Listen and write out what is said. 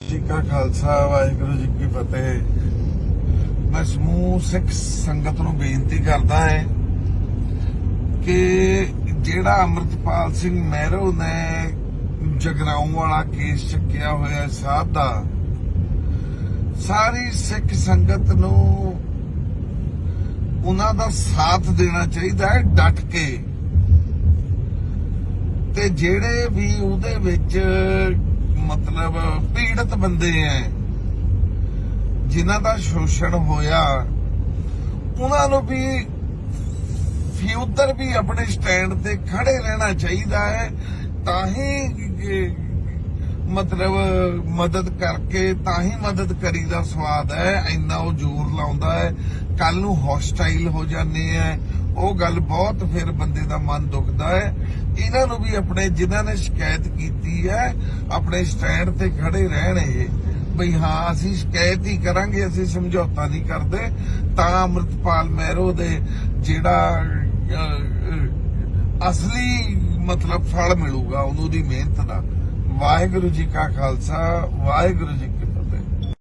ਜੀ ਕਾ ਖਾਲਸਾ, ਵਾਹਿਗੁਰੂ ਜੀ ਕੀ ਫਤਿਹ। ਮੈਂ ਸਮੂਹ ਸਿੱਖ ਸੰਗਤ ਨੂੰ ਬੇਨਤੀ ਕਰਦਾ ਹੈ ਕਿ ਜਿਹੜਾ ਅਮਰਤਪਾਲ ਸਿੰਘ ਮਹਿਰੋ ਨੇ ਜਗਰਾਉਂ ਵਾਲਾ ਕੇਸ ਚੱਕਿਆ ਹੋਇਆ ਸਾਹਿਬ ਦਾ, ਸਾਰੀ ਸਿੱਖ ਸੰਗਤ ਨੂੰ ਉਹਨਾਂ ਦਾ ਸਾਥ ਦੇਣਾ ਚਾਹੀਦਾ ਹੈ ਡਟ ਕੇ। ਤੇ ਜਿਹੜੇ ਵੀ ਉਹਦੇ ਵਿੱਚ ਪੀੜਤ ਬੰਦੇ ਐ, ਜਿਨ੍ਹਾਂ ਦਾ ਸ਼ੋਸ਼ਣ ਹੋਇਆ, ਉਹਨਾਂ ਨੂੰ ਵੀ ਫਿਊਚਰ ਵੀ ਆਪਣੇ ਸਟੈਂਡ ਤੇ ਖੜੇ ਰਹਿਣਾ ਚਾਹੀਦਾ ਹੈ ਤਾਂ ਹੀ ਮਤਲਬ ਮਦਦ ਕਰਕੇ, ਤਾਂ ਹੀ ਮਦਦ ਕਰੀ ਦਾ ਸਵਾਦ ਹੈ ਇੰਨਾ ਉਹ ਜ਼ੋਰ ਲਾਉਂਦਾ ਹੈ ਕੱਲ ਨੂੰ ਹੌਸਟਾਈਲ ਹੋ ਜਾਂਦੇ ਆ ਉਹ ਗੱਲ ਬਹੁਤ ਫਿਰ ਬੰਦੇ ਦਾ ਮਨ ਦੁਖਦਾ ਹੈ ਇਹਨਾਂ ਨੂੰ ਵੀ ਆਪਣੇ ਜਿਨ੍ਹਾਂ ਨੇ ਸ਼ਿਕਾਇਤ ਕੀਤੀ ਹੈ ਆਪਣੇ ਸਟੈਂਡ ਤੇ ਖੜੇ ਰਹਿਣ ਇਹ, ਬਈ ਹਾਂ, ਅਸੀਂ ਸ਼ਿਕਾਇਤ ਹੀ ਕਰਾਂਗੇ, ਅਸੀਂ ਸਮਝੌਤਾ ਨਹੀਂ ਕਰਦੇ। ਤਾਂ ਅਮਰਤਪਾਲ ਮਹਿਰੋ ਦੇ ਜਿਹੜਾ ਅਸਲੀ ਮਤਲਬ ਫਲ ਮਿਲੂਗਾ, ਉਹਨੂੰ ਦੀ ਮਿਹਨਤ ਦਾ। ਵਾਹਿਗੁਰੂ ਜੀ ਕਾ ਖਾਲਸਾ, ਵਾਹਿਗੁਰੂ ਜੀ